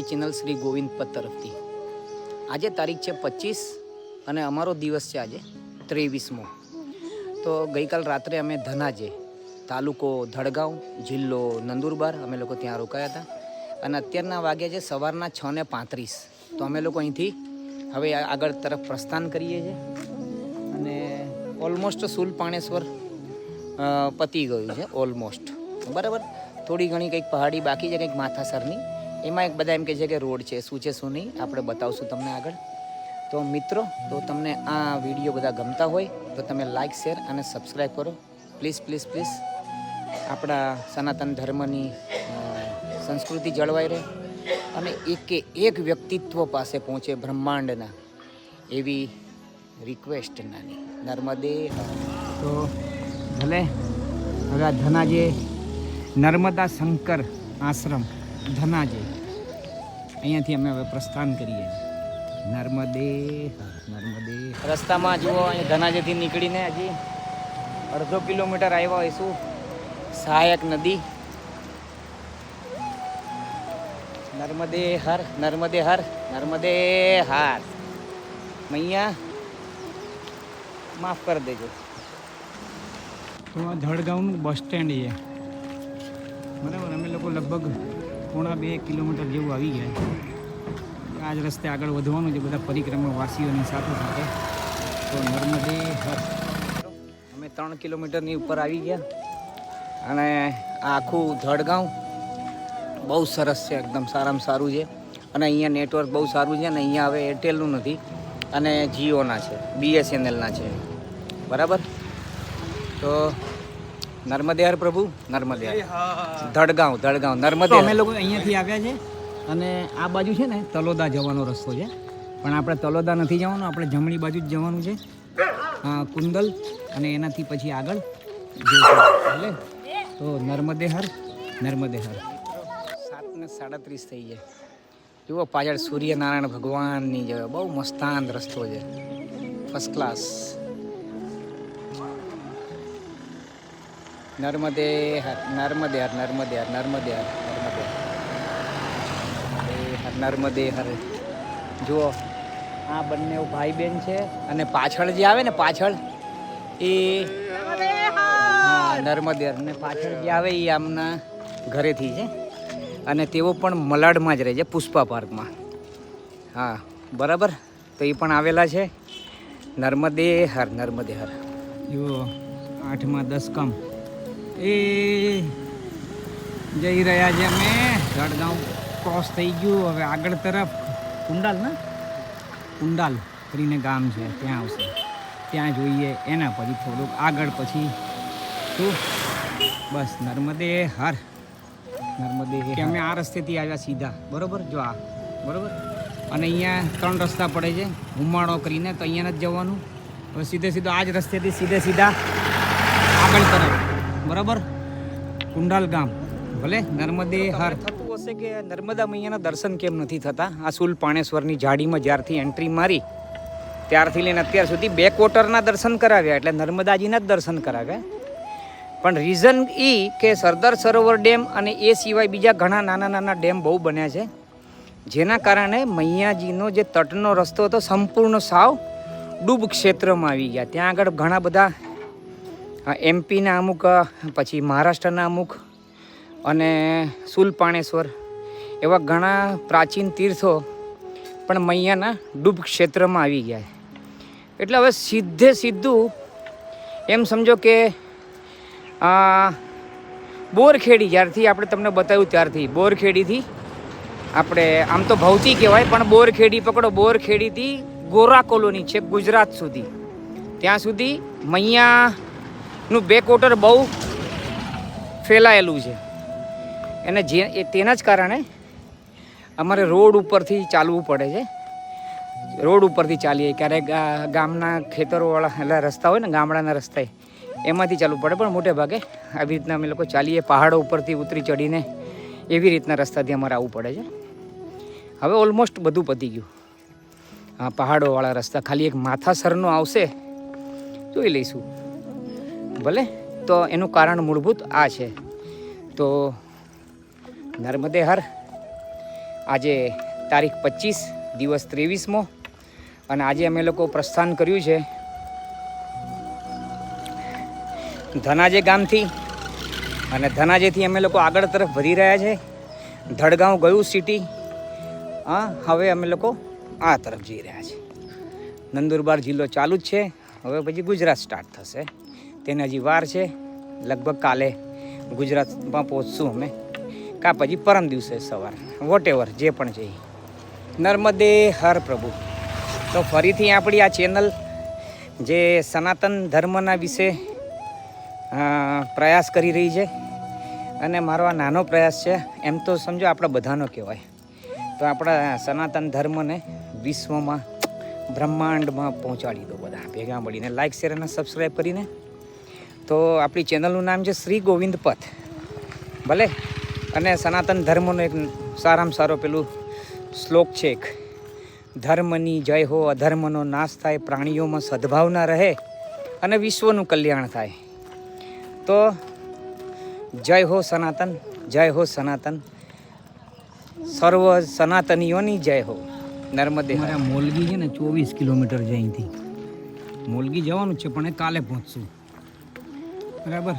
આપણી ચેનલ શ્રી ગોવિંદ પત તરફથી. આજે તારીખ છે પચીસ અને અમારો દિવસ છે આજે ત્રેવીસમો. તો ગઈકાલ રાત્રે અમે ધનાજે તાલુકો ધડગાંવ જિલ્લો નંદુરબાર અમે લોકો ત્યાં રોકાયા હતા. અને અત્યારના વાગ્યા છે સવારના છ ને પાંત્રીસ. તો અમે લોકો અહીંથી હવે આગળ તરફ પ્રસ્થાન કરીએ છીએ. અને ઓલમોસ્ટ સુલ પાણેશ્વર પતી ગયું છે ઓલમોસ્ટ. બરાબર? થોડી ઘણી કંઈક પહાડી બાકી છે, કંઈક માથાસરની. એમાં એક બધા એમ કહે છે કે રોડ છે, શું છે, શું નહીં, આપણે બતાવશું તમને આગળ. તો મિત્રો, તો તમને આ વીડિયો બધા ગમતા હોય, તો તમે લાઈક શેર અને સબસ્ક્રાઈબ કરો. પ્લીઝ પ્લીઝ પ્લીઝ આપણા સનાતન ધર્મની સંસ્કૃતિ જળવાઈ રહે અને એકે એક વ્યક્તિત્વ પાસે પહોંચે બ્રહ્માંડના એવી રિક્વેસ્ટ નાની. નર્મદે તો ભલે હવે આ ધનાજે નર્મદા શંકર આશ્રમ ધનાજે. અહીંયાથી અમે હવે પ્રસ્થાન કરીએ. નર્મદે નર્મદે. રસ્તામાં જુઓ અહીં ધનાજેથી નીકળીને હજી અડધો કિલોમીટર આવ્યા હોઈશું. સહાયક નદી. નર્મદે હર નર્મદે હર નર્મદે હાર. મૈયા માફ કરી દેજો. તો આ જળગાવનું બસ સ્ટેન્ડ છે. બરાબર અમે લોકો લગભગ પોણા બે કિલોમીટર જેવું આવી ગયા આ જ રસ્તે આગળ વધવાનું છે બધા પરિક્રમા વાસીઓની સાથે સાથે. તો નર્મદે અમે ત્રણ કિલોમીટરની ઉપર આવી ગયા અને આખું ધડગાંવ બહુ સરસ છે, એકદમ સારામાં સારું છે. અને અહીંયા નેટવર્ક બહુ સારું છે અને અહીંયા હવે એરટેલનું નથી અને જીઓના છે, બીએસએનએલના છે. બરાબર? તો નર્મદે હર પ્રભુ નર્મદે. ધડગાંવ ધડગાંવ નર્મદે અમે લોકો અહીંયાથી આવ્યા છે અને આ બાજુ છે ને તલોદા જવાનો રસ્તો છે. પણ આપણે તલોદા નથી જવાનું આપણે જમણી બાજુ જ જવાનું છે. કુંદલ અને એનાથી પછી આગળ એટલે તો નર્મદે હર નર્મદે હર સાત ને સાડત્રીસ થઈ જાય જુઓ પાછળ સૂર્યનારાયણ ભગવાનની જગ્યા બહુ મસ્તાન રસ્તો છે. ફર્સ્ટ ક્લાસ નર્મદે હર નર્મદે હર નર્મદે હર નર્મદે હર નર્મદે હર. નર્મદે હર જુઓ, આ બંને ભાઈ બહેન છે અને પાછળ જે આવે ને પાછળ, એ હા, નર્મદે હર. ને પાછળ જે આવે એ આમના ઘરેથી છે. અને તેઓ પણ મલાડમાં જ રહે છે, પુષ્પા પાર્કમાં. હા, બરાબર? તો એ પણ આવેલા છે. નર્મદે હર નર્મદે હર. જો આઠમાં દસ કમ એ જઈ રહ્યા છે અમે. જળગાંવ ક્રોસ થઈ ગયું. હવે આગળ તરફ કુંડાલ ને? કુંડાલ કરીને ગામ છે. ત્યાં આવશે. ત્યાં જોઈએ એના. પછી થોડુંક આગળ પછી શું? બસ નર્મદે હર. નર્મદે અમે આ રસ્તેથી આવ્યા સીધા. બરોબર? જો આ. બરોબર? અને અહીંયા ત્રણ રસ્તા પડે છે. હુમાણો કરીને તો અહીંયા જ જવાનું. હવે સીધે સીધો આ જ રસ્તેથી સીધે સીધા આગળ તરફ. બરાબર? કુંડાલ ગામ. ભલે નર્મદે હર. થતું હશે કે નર્મદા મૈયાના દર્શન કેમ નથી થતા? આ સુલ પાણેશ્વરની જાડીમાં જ્યારથી એન્ટ્રી મારી ત્યારથી લઈને અત્યાર સુધી બે કોટરના દર્શન કરાવ્યા એટલે નર્મદાજીના જ દર્શન કરાવ્યા. પણ રીઝન એ કે સરદાર સરોવર ડેમ અને એ સિવાય બીજા ઘણા નાના નાના ડેમ બહુ બન્યા છે. જેના કારણે મૈયાજીનો જે તટનો રસ્તો હતો સંપૂર્ણ સાવ ડૂબ ક્ષેત્રમાં આવી ગયા. ત્યાં આગળ ઘણા બધા એમપીના અમુક પછી મહારાષ્ટ્રના અમુક અને સુલપાણેશ્વર એવા ઘણા પ્રાચીન તીર્થો પણ મૈયાના ડૂબ ક્ષેત્રમાં આવી ગયા એટલે હવે સીધે સીધું એમ સમજો કે બોરખેડી જ્યારથી આપણે તમને બતાવ્યું ત્યારથી, બોરખેડીથી આપણે, આમ તો ભવતી કહેવાય, પણ બોરખેડી પકડો, બોરખેડીથી ગોરા કોલોની છે ગુજરાત સુધી. ત્યાં સુધી મૈયાનું બે બેકવોટર બહુ ફેલાયેલું છે. એને જે, એ તેના જ કારણે અમારે રોડ ઉપરથી ચાલવું પડે છે. રોડ ઉપરથી ચાલીએ, ક્યારેક ગામના ખેતરોવાળા, એટલે રસ્તા હોય ને, ગામડાના રસ્તા એમાંથી ચાલવું પડે, પણ મોટે ભાગે આવી રીતના અમે લોકો ચાલીએ, પહાડો ઉપરથી ઉતરી ચડીને એવી રીતના રસ્તાથી અમારે આવવું પડે છે. હવે ઓલમોસ્ટ બધું પતી ગયું. હા પહાડોવાળા રસ્તા, ખાલી એક માથાસરનો આવશે, જોઈ લઈશું. ભલે? તો એનું કારણ મૂળભૂત આ છે. તો નર્મદે હર આજે તારીખ પચીસ, દિવસ ત્રેવીસમો, અને આજે અમે લોકો પ્રસ્થાન કર્યું છે. ધનાજે ગામથી અને ધનાજેથી અમે લોકો આગળ તરફ વધી રહ્યા છે. ધડગાંવ ગયું સિટી હા, હવે અમે લોકો આ તરફ જઈ રહ્યા છીએ નંદુરબાર જિલ્લો ચાલુ જ છે. હવે પછી ગુજરાત સ્ટાર્ટ થશે. તેને હજી વાર છે. લગભગ કાલે ગુજરાતમાં પહોંચશું અમે. કા પછી પરમ દિવસે સવાર. વોટ એવર જે પણ છે નર્મદે હર પ્રભુ. તો ફરીથી આપણી આ ચેનલ જે સનાતન ધર્મના વિશે પ્રયાસ કરી રહી છે. અને મારો આ નાનો પ્રયાસ છે, એમ તો સમજો આપણા બધાનો કહેવાય. તો આપણા સનાતન ધર્મને વિશ્વમાં બ્રહ્માંડમાં પહોંચાડી દો બધા. ભેગા મળીને લાઇક શેર અને સબસ્ક્રાઈબ કરીને. તો આપણી ચેનલનું નામ છે શ્રી ગોવિંદ પથ. ભલે? અને સનાતન ધર્મનો એક સારામાં સારો પેલું શ્લોક છે એક. ધર્મની જય હો, અધર્મનો નાશ થાય, પ્રાણીઓમાં સદભાવના રહે અને વિશ્વનું કલ્યાણ થાય. તો જય હો સનાતન, જય હો સનાતન. સર્વ સનાતનીઓની જય હો. નર્મદે મોલગી છે ને ચોવીસ કિલોમીટર છે અહીંથી મોલગી જવાનું છે, પણ એ કાલે પહોંચશું. બરાબર?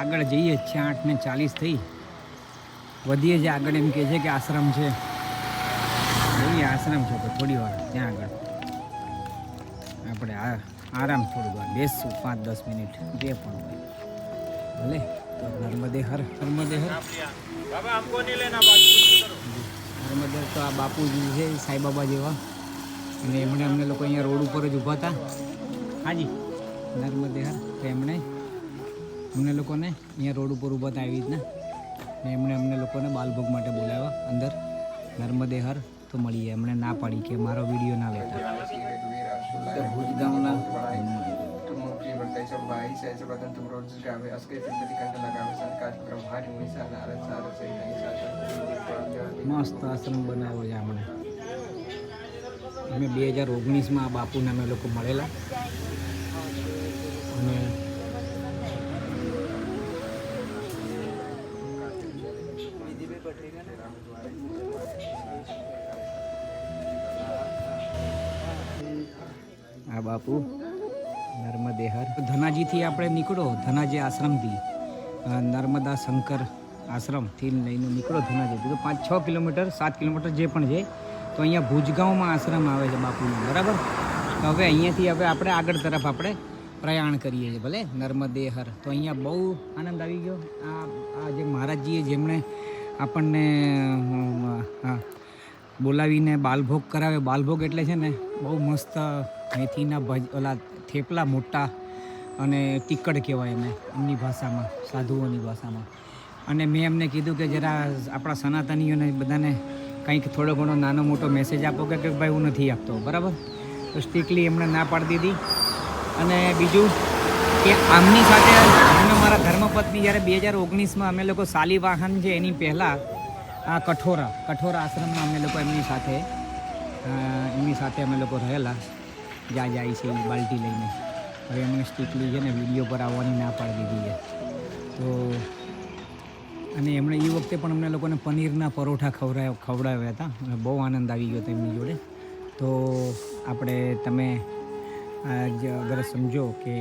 આગળ જઈએ છીએ છે આઠ ને ચાલીસ થઈ. વધીએ છીએ આગળ એમ કહે છે કે આશ્રમ છે. જઈએ આશ્રમ છે તો થોડી વાર ત્યાં આગળ. આપણે આ આરામ થોડી વાર બેસશું પાંચ દસ મિનિટ જે પણ હોય. ભલે? તો નર્મદે હર નર્મદે હર. નર્મદે તો આ બાપુજી છે સાંઈબાબા જેવા. અને એમણે અમને લોકો અહીંયા રોડ ઉપર જ ઊભા હતા. હાજી. નર્મદે હર તો એમણે અમને લોકોને અહીંયા રોડ ઉપર ઊભા હતા આવી રીતના. ને એમણે અમને લોકોને બાલભોગ માટે બોલાવ્યા અંદર. નર્મદે હર તો મળીએ એમણે ના પાડી કે મારો વીડિયો ના લેતા. ભુજ ગામના મસ્ત આશ્રમ બનાવ્યો છે હમણાં અમે બે હજાર ઓગણીસમાં આ બાપુને અમે લોકો મળેલા. બાપુ. નર્મદે હર ધનાજીથી આપણે નીકળો. ધનાજી આશ્રમથી. નર્મદા શંકર આશ્રમથી લઈને નીકળો ધનાજી. તો પાંચ, છ કિલોમીટર, સાત કિલોમીટર જે પણ છે, તો અહીંયા ભુજગાંવમાં આશ્રમ આવે છે બાપુનો. બરાબર? તો હવે અહીંયાથી હવે આપણે આગળ તરફ આપણે પ્રયાણ કરીએ છીએ, ભલે? નર્મદે હર તો અહીંયા બહુ આનંદ આવી ગયો. આ આ જે મહારાજજીએ જેમણે આપણને બોલાવીને બાલભોગ કરાવે બાલભોગ એટલે છે ને, બહુ મસ્ત મેથીના ભજ, ઓલા થેપલા મોટા અને તિક્કડ કહેવાય એને, એમની ભાષામાં, સાધુઓની ભાષામાં. અને મેં એમને કીધું કે જરા આપણા સનાતનીઓને બધાને કંઈક થોડો ઘણો નાનો મોટો મેસેજ આપો કે ભાઈ, હું નથી આપતો, બરાબર? તો સ્ટ્રિકલી એમણે ના પાડી દીધી. અને બીજું કે આમની સાથે અમે મારા ધર્મપત્ની જ્યારે બે હજાર ઓગણીસમાં અમે લોકો શાલીવાહન છે, એની પહેલાં, આ કઠોરા કઠોરા આશ્રમમાં અમે લોકો એમની સાથે એમની સાથે અમે લોકો રહેલા. જ્યાં જાય છે એ બાલ્ટી લઈને. હવે એમણે સ્ટ્રિકલી છે ને વીડિયો પર આવવાની ના પાડી દીધી છે. તો અને એમણે એ વખતે પણ અમને લોકોને પનીરના પરોઠા ખવડાવ ખવડાવ્યા હતા. અને બહુ આનંદ આવી ગયો હતો એમની જોડે. તો આપણે તમે આ જ અગર સમજો કે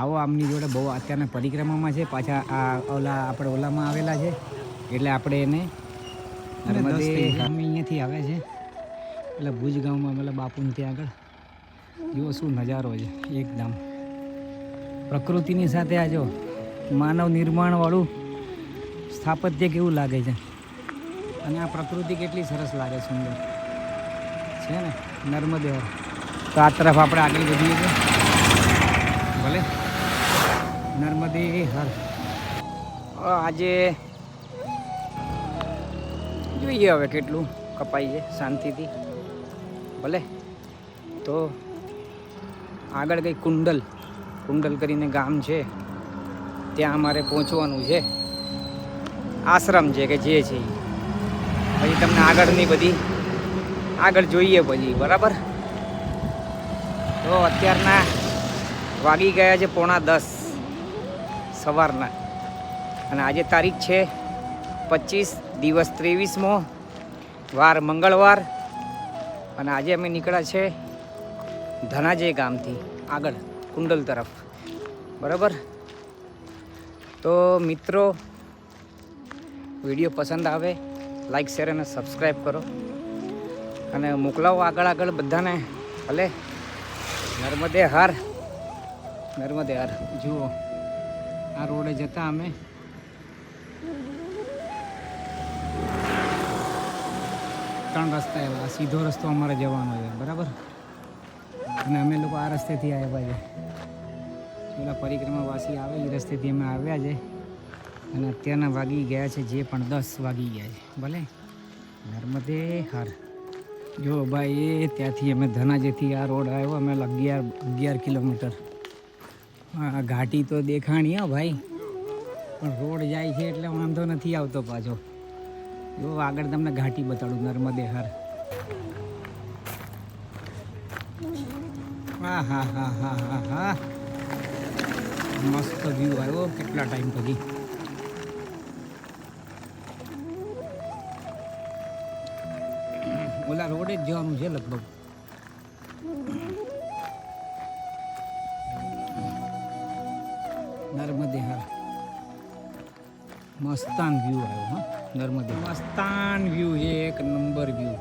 આવો આમની જોડે બહુ અત્યારના પરિક્રમામાં છે પાછા આ ઓલા આપણે ઓલામાં આવેલા છે. એટલે આપણે એને નર્મદે ગામ અહીંયાથી આવે છે. એટલે ભુજ ગામમાં મતલબ બાપુને ત્યાં આગળ. જુઓ શું નજારો છે, એકદમ. પ્રકૃતિની સાથે આ જો માનવ નિર્માણવાળું સ્થાપત્ય કેવું લાગે છે? અને આ પ્રકૃતિ કેટલી સરસ લાગે સુંદર. છે ને નર્મદે હર. તો આ તરફ આપણે આગળ વધીએ છીએ. ભલે. નર્મદે હર આજે જોઈએ હવે કેટલું કપાય છે શાંતિથી. ભલે. તો આગળ કંઈ કુંડલ. કુંડલ કરીને ગામ છે. ત્યાં અમારે પહોંચવાનું છે. આશ્રમ છે કે જે છે. પછી તમને આગળની બધી, આગળ જોઈએ પછી, બરાબર? તો અત્યારના વાગી ગયા છે પોણા દસ સવારના. અને આજે તારીખ છે પચીસ દિવસ ત્રેવીસમો વાર મંગળવાર. અને આજે અમે નીકળ્યા છે ધનાજે ગામથી આગળ, કુંડલ તરફ. બરાબર? તો મિત્રો, વીડિયો પસંદ આવે, લાઈક, શેર અને સબસ્ક્રાઈબ કરો. અને મોકલાવો આગળ આગળ બધાને, ભલે. નર્મદે હાર. નર્મદે હાર. જુઓ, આ રોડે જતા અમે. ત્રણ રસ્તા એવા, સીધો રસ્તો અમારે જવાનો છે. બરાબર? અને અમે લોકો આ રસ્તેથી આવ્યા છે. પેલા પરિક્રમાવાસી આવે એ રસ્તેથી અમે આવ્યા છે. અને અત્યારના વાગી ગયા છે જે પણ દસ વાગી ગયા છે. ભલે? નર્મદે હાર. જો ભાઈ એ ત્યાંથી અમે ધનાજેથી આ રોડ આવ્યો, અમે અગિયાર અગિયાર કિલોમીટર. ઘાટી તો દેખાણી હા ભાઈ. પણ રોડ જાય છે એટલે વાંધો નથી આવતો પાછો. જો આગળ તમને ઘાટી બતાડું, નર્મદે હર. હા હા હા હા હા હા. મસ્ત વ્યૂ આવ્યો, કેટલા ટાઈમ પછી. ઓલા રોડે જ જવાનું છે લગભગ. નર્મદે હા મસ્તાન વ્યૂ આવ્યો, હા નર્મદે મસ્તાન વ્યૂ છે, એક નંબર વ્યૂ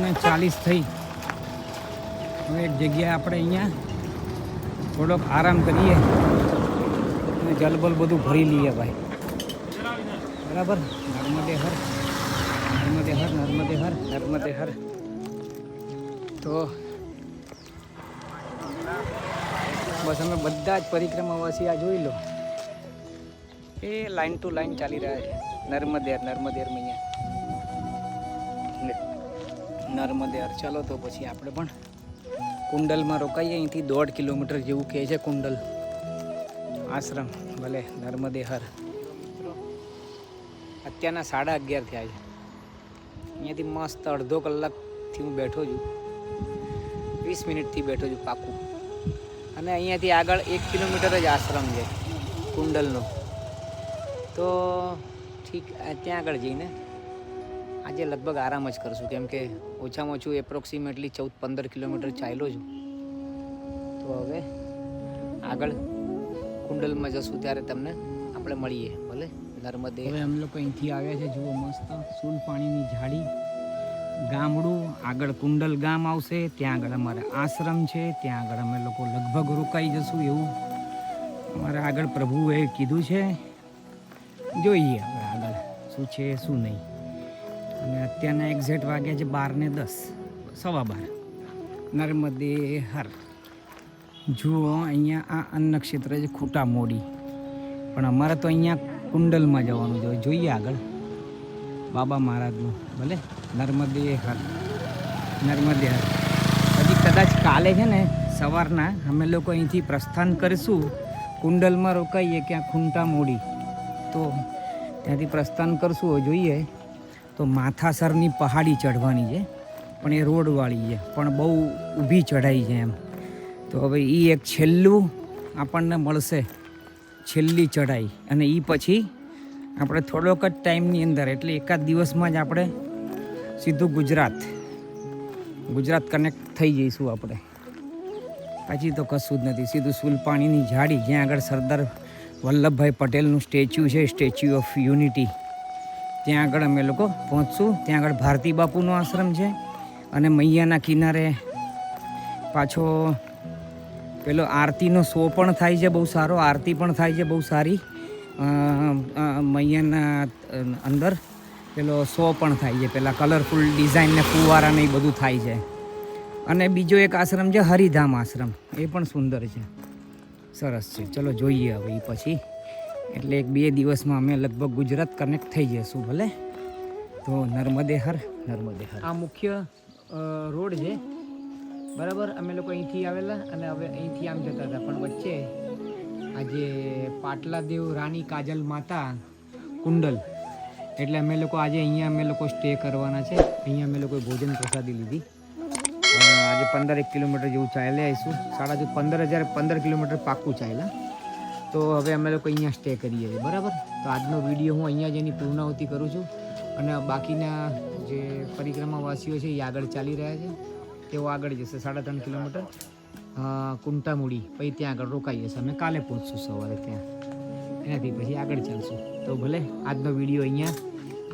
ને ચાલીસ થઈ. હવે એક જગ્યાએ આપણે અહીંયા થોડોક આરામ કરીએ. અને જલબલ બધું ભરી લઈએ ભાઈ. બરાબર? નર્મદે હર નર્મદે હર નર્મદે હર નર્મદે હર તો બસ અમે બધા જ પરિક્રમાવાસી આ જોઈ લો. એ લાઈન ટુ લાઈન ચાલી રહ્યા છે. નર્મદેર નર્મદેર મૈયા. નર્મદેર ચલો તો પછી આપણે પણ કુંડલમાં રોકાઈએ. અહીંથી દોઢ કિલોમીટર જેવું કહે છે કુંડલ. આશ્રમ, ભલે નર્મદે હર અત્યારના સાડા અગિયાર થયા છે. અહીંયાથી મસ્ત અડધો કલાકથી હું બેઠો છું. વીસ મિનિટથી બેઠો છું પાકું. અને અહીંયાથી આગળ એક કિલોમીટર જ આશ્રમ છે કુંડલનો. તો ઠીક ત્યાં આગળ જઈને આજે લગભગ આરામ જ કરશું. કેમ કે ઓછામાં ઓછું એપ્રોક્સિમેટલી ચૌદ પંદર કિલોમીટર ચાલ્યો છું. તો હવે આગળ કુંડલમાં જશું ત્યારે તમને આપણે મળીએ. ભલે? નર્મદે. હવે અમે લોકો અહીંથી આવ્યા છે. જુઓ મસ્ત સૂન પાણીની ઝાડી ગામડું. આગળ કુંડલ ગામ આવશે. ત્યાં આગળ અમારે આશ્રમ છે. ત્યાં આગળ અમે લોકો લગભગ રોકાઈ જશું એવું અમારે આગળ પ્રભુએ કીધું છે. જોઈએ હવે આગળ શું છે, શું નહીં. અને અત્યારના એક્ઝેક્ટ વાગ્યા છે બાર ને દસ. સવા બાર. નર્મદે હર. જુઓ અહીંયા આ અન્નક્ષેત્ર છે ખૂટા મોડી. પણ અમારે તો અહીંયા કુંડલમાં જવાનું જોઈએ જોઈએ આગળ. બાબા મહારાજનું, ભલે? નર્મદે હર. નર્મદે હર. હજી કદાચ કાલે છે ને સવારના અમે લોકો અહીંથી પ્રસ્થાન કરીશું. કુંડલમાં રોકાઈએ ક્યાં ખૂંટા મોડી. તો ત્યાંથી પ્રસ્થાન કરશું. જોઈએ. તો માથાસરની પહાડી ચઢવાની છે. પણ એ રોડવાળી છે. પણ બહુ ઊભી ચઢાઈ છે એમ. તો હવે એ એક છેલ્લું આપણને મળશે. છેલ્લી ચઢાઈ. અને એ પછી આપણે થોડોક જ ટાઈમની અંદર, એટલે એકાદ દિવસમાં જ આપણે સીધું ગુજરાત. ગુજરાત કનેક્ટ થઈ જઈશું આપણે. પછી તો કશું જ નથી. સીધું સુલપાણીની ઝાડી, જ્યાં આગળ સરદાર વલ્લભભાઈ પટેલનું સ્ટેચ્યુ છે, સ્ટેચ્યુ ઓફ યુનિટી. ત્યાં આગળ અમે લોકો પહોંચશું. ત્યાં આગળ ભારતી બાપુનો આશ્રમ છે અને મૈયાના કિનારે પાછો પેલો આરતીનો શો પણ થાય છે બહુ સારો. આરતી પણ થાય છે બહુ સારી. મૈયાના અંદર પેલો શો પણ થાય છે. પેલા કલરફુલ ડિઝાઇન ને ફુવારા ને એ બધું થાય છે. અને બીજો એક આશ્રમ છે હરિધામ આશ્રમ. એ પણ સુંદર છે. સરસ છે. ચલો જોઈએ હવે એ પછી. એટલે એક બે દિવસમાં અમે લગભગ ગુજરાત કનેક્ટ થઈ જઈશું ભલે? તો નર્મદે હર નર્મદે હર આ મુખ્ય રોડ છે. બરાબર? અમે લોકો અહીંથી આવેલા અને હવે અહીંથી આમ જતા હતા. પણ વચ્ચે આજે પાટલાદેવ રાણી કાજલ માતા કુંડલ. એટલે અમે લોકો આજે અહીંયા અમે લોકો સ્ટે કરવાના છે. અહીંયા અમે લોકોએ ભોજન પ્રસાદી લીધી. આજે પંદર એક કિલોમીટર જેવું ચાલ્યા આવીશું. સાડા પંદર હજાર પંદર કિલોમીટર પાકું ચાલ્યા. તો હવે અમે લોકો અહીંયા સ્ટે કરીએ છીએ, બરાબર? તો આજનો વીડિયો હું અહીંયા જ એની પૂર્ણાહુતિ કરું છું. અને બાકીના જે પરિક્રમાવાસીઓ છે એ આગળ ચાલી રહ્યા છે. તેઓ આગળ જશે, સાડા ત્રણ કિલોમીટર. કુંટામુડી, પછી ત્યાં આગળ રોકાઈ જશે. અમે કાલે પહોંચશું સવારે ત્યાં. એનાથી પછી આગળ ચાલશું. તો ભલે, આજનો વીડિયો અહીંયા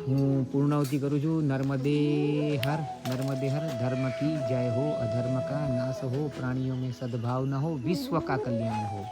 હું પૂર્ણાવતી કરું છું. નર્મદે હર નર્મદે હર, ધર્મ કી જય હો, અધર્મ કા નાશ હો, પ્રાણીઓ મેં સદભાવ ન હો, વિશ્વ કા કલ્યાણ હો.